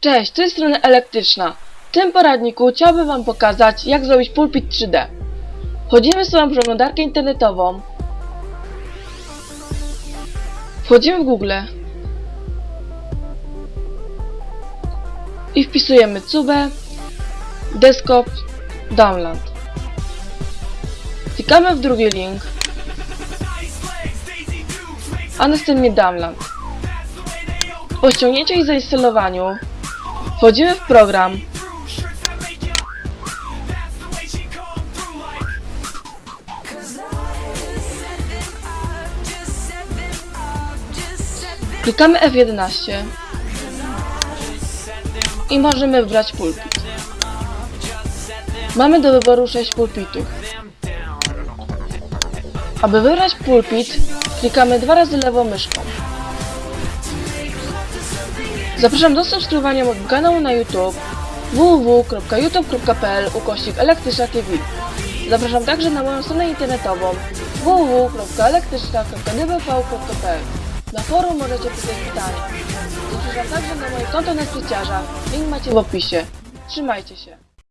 Cześć, z tej strony Elektryczna. W tym poradniku chciałbym Wam pokazać, jak zrobić pulpit 3D. Wchodzimy w swoją przeglądarkę internetową. Wchodzimy w Google. I wpisujemy cubę, desktop, download. Klikamy w drugi link, a następnie download. Po ściągnięciu i zainstalowaniu wchodzimy w program Klikamy F11 i możemy wybrać pulpit. Mamy do wyboru 6 pulpitów. Aby wybrać pulpit, klikamy dwa razy lewą myszką. Zapraszam do subskrybowania mojego kanału na YouTube www.youtube.pl ukośnik TV. Zapraszam także na moją stronę internetową www.elektryczna.dbv.pl Na forum możecie pisać pytania. Zapraszam także na moje konto na Twitterza. Link macie w opisie. Trzymajcie się.